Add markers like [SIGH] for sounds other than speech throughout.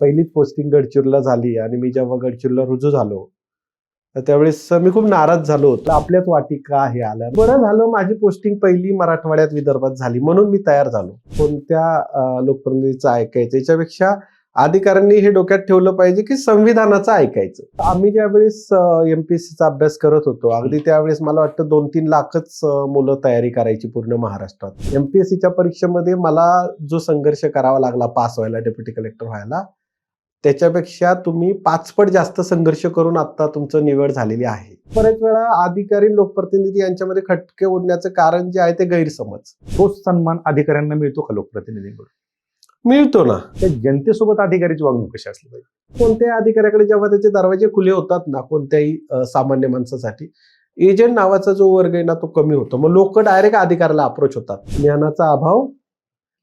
पहिलीच पोस्टिंग गडचिरोलीला झाली आणि मी जेव्हा गडचिरोलीला रुजू झालो तर त्यावेळेस मी खूप नाराज झालो होतो. आपल्याच वाटी का हे आलं? बरं झालं माझी पोस्टिंग पहिली मराठवाड्यात विदर्भात झाली म्हणून मी तयार झालो. कोणत्या लोकप्रतिनिधीचं ऐकायचं? याच्यापेक्षा अधिकाऱ्यांनी हे डोक्यात ठेवलं पाहिजे की संविधानाचं ऐकायचं. आम्ही ज्यावेळेस एमपीएससीचा अभ्यास करत होतो अगदी त्यावेळेस मला वाटतं दोन तीन लाखच मुलं तयारी करायची पूर्ण महाराष्ट्रात. एमपीएससीच्या परीक्षेमध्ये मला जो संघर्ष करावा लागला पास व्हायला डेप्युटी कलेक्टर व्हायला त्याच्यापेक्षा तुम्ही पाचपट जास्त संघर्ष करून आता तुमचं निवड झालेली आहे. बरेच वेळा अधिकारी लोकप्रतिनिधी यांच्यामध्ये खटके ओढण्याचं कारण जे आहे ते गैरसमज. तोच सन्मान अधिकाऱ्यांना मिळतो का लोकप्रतिनिधींकडून? मिळतो ना. त्या जनतेसोबत अधिकाऱ्याची वागणूक कशी असली पाहिजे? कोणत्याही अधिकाऱ्याकडे जेव्हा त्याचे दरवाजे खुले होतात ना कोणत्याही सामान्य माणसासाठी एजंट नावाचा जो वर्ग आहे ना तो कमी होतो. मग लोक डायरेक्ट अधिकाऱ्याला अप्रोच होतात. ज्ञानाचा अभाव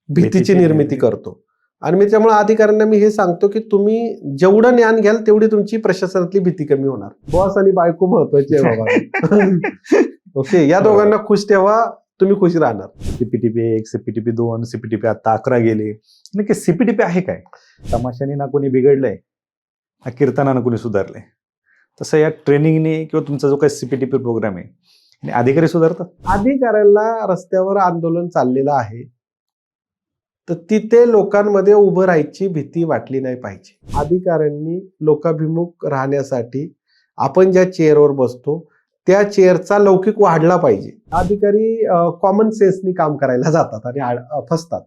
भीतीची निर्मिती. करतो. आणि मी त्यामुळे अधिकाऱ्यांना मी हे सांगतो की तुम्ही जेवढं ज्ञान घ्याल तेवढी तुमची प्रशासनातली भीती कमी होणार. बॉस आणि बायको महत्वाची आहे बाबा. [LAUGHS] ओके या दोघांना खुश ठेवा तुम्ही खुश राहणार. सीपीटीपी एक सीपीटीपी दोन सीपीटीपी आता अकरा गेले. नक्की सीपीटीपी आहे काय? तमाशाने ना कोणी बिघडलंय ना कीर्तनानं कोणी सुधारलंय. तसं या ट्रेनिंगने किंवा तुमचा जो काही सीपीटीपी प्रोग्राम आहे आणि अधिकारी सुधारतात? अधिकाऱ्यांना रस्त्यावर आंदोलन चाललेलं आहे. तर तिथे लोकांमध्ये उभं राहायची भीती वाटली नाही पाहिजे. अधिकाऱ्यांनी लोकाभिमुख राहण्यासाठी आपण ज्या चेअरवर बसतो त्या चेअरचा लौकिक वाढला पाहिजे. अधिकारी कॉमन सेन्सनी काम करायला जातात आणि आड- फसतात.